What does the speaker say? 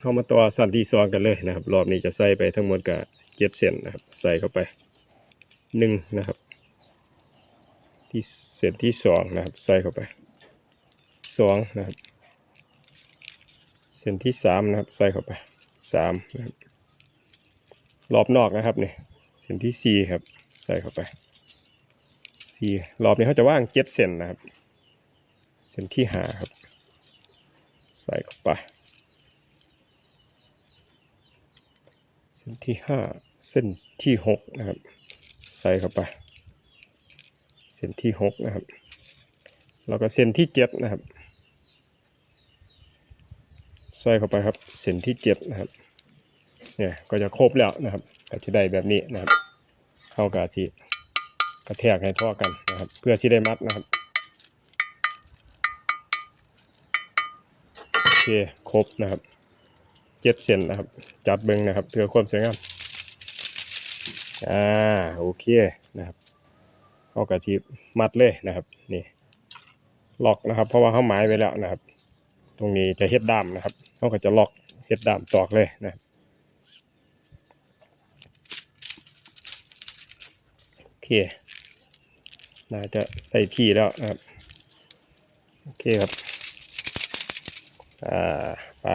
เข้ามาต่อสั้นที่สองกันเลยนะครับ รอบนี้จะใส่ไปทั้งหมดกับเจ็ดเส้นนะครับ ใส่เข้าไปหนึ่งนะครับ ที่เส้นที่สองนะครับ ใส่เข้าไปสองนะครับ เส้นที่สามนะครับ ใส่เข้าไปสามนะครับ รอบนอกนะครับเนี่ยเส้นที่สี่ครับ ใส่เข้าไปสี่รอบนี้เขาจะว่างเจ็ดเส้นนะครับ เส้นที่ห้าครับ ใส่เข้าไป เส้นที่ห้าเส้นที่หกนะครับ ใส่เข้าไป เส้นที่หกนะครับ แล้วก็เส้นที่เจ็ดนะครับ ใส่เข้าไปครับ เส้นที่เจ็ดนะครับ เนี่ยก็จะครบแล้วนะครับ ก็จะได้แบบนี้นะครับ เข้ากาจีกระแทกให้ทั่อกันนะครับ เพื่อที่ได้มัดนะครับโอเคครบนะครับ เจ็ดเส้นนะครับ จับเบิ้งนะครับเพื่อความสวยงามอ่าโอเคนะครับเข้ากาจีมัดเลยนะครับนี่ล็อกนะครับ เพราะว่าเขาหมายไว้แล้วนะครับ ตรงนี้จะเฮ็ดด้ามนะครับเขาก็จะล็อกเฮ็ดด้ามตอกเลยนะครับโอเคน่าจะได้ที่แล้วนะครับโอเคครับอ่าไป